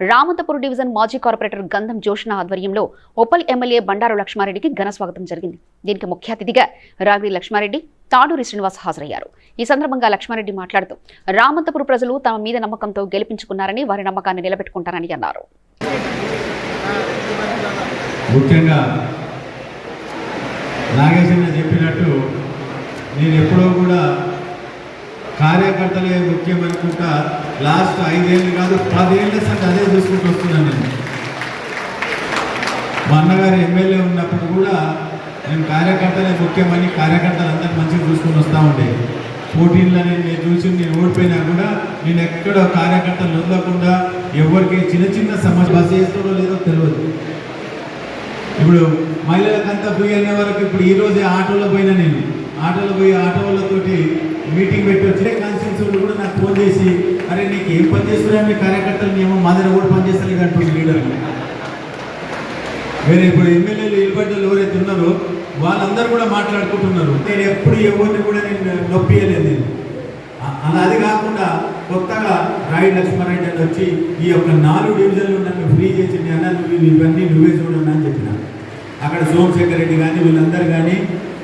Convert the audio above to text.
Ramanathapuram division మాజీ corporator గంధం జోషణ ఆధ్వర్యంలో ఒప్పల్ ఎమ్మెల్యే బండారు లక్ష్మారెడ్డికి ఘన స్వాగతం జరిగింది. దీనికి ముఖ్య అతిథిగా రాగిరి లక్ష్మారెడ్డి తాడూరి శ్రీనివాస్ హాజరయ్యారు. ఈ సందర్భంగా లక్ష్మారెడ్డి మాట్లాడుతూ రామంతపురం ప్రజలు తమ మీద నమ్మకంతో గెలిపించుకున్నారని వారి నమ్మకాన్ని నిలబెట్టుకుంటారని అన్నారు. ముఖ్యంగా చెప్పినట్టు నేను ఎప్పుడో కూడా కార్యకర్తలే ముఖ్యం అనుకుంటా లాస్ట్ ఐదేళ్ళు కాదు పదేళ్ళ సంగతి అదే చూసుకుంటూ వస్తున్నాను నేను. మా అన్నగారు ఎమ్మెల్యే ఉన్నప్పుడు కూడా నేను కార్యకర్తలే ముఖ్యమని కార్యకర్తలు అందరూ మంచిగా చూసుకొని వస్తూ ఉండే. పోటీల్లో నేను నేను చూసి నేను ఓడిపోయినా కూడా నేను ఎక్కడో కార్యకర్తలు వదలకుండా ఎవరికి చిన్న చిన్న సమస్య బస్ చేస్తాడో లేదో తెలియదు. ఇప్పుడు మహిళలకంతా ఫ్రీ అనే వరకు ఇప్పుడు ఈరోజే ఆటోలో పోయినా నేను. ఆటోలో పోయి ఆటోలతోటి మీటింగ్ పెట్టి వచ్చే కాన్స్టిట్యూన్సీ వాళ్ళు కూడా నాకు ఫోన్ చేసి అరే నీకు ఏం పని చేస్తున్నా మీ కార్యకర్తలు ఏమో మా దగ్గర కూడా పనిచేస్తాను అంటుంది లీడర్ వేరే ఇప్పుడు ఎమ్మెల్యేలు ఇల్బడ్డలు ఎవరైతే ఉన్నారో వాళ్ళందరూ కూడా మాట్లాడుకుంటున్నారు. నేను ఎప్పుడు ఎవరిని కూడా నేను నొప్పియలేదు నేను. అలా అది కాకుండా కొత్తగా రాయి లక్ష్మారెడ్డి అని వచ్చి ఈ యొక్క నాలుగు డివిజన్లు నన్ను ఫ్రీ చేసింది అన్న నువ్వు ఇవన్నీ నువ్వే చూడండి అని చెప్పిన. అక్కడ సోమశేఖర్ రెడ్డి కానీ వీళ్ళందరూ కానీ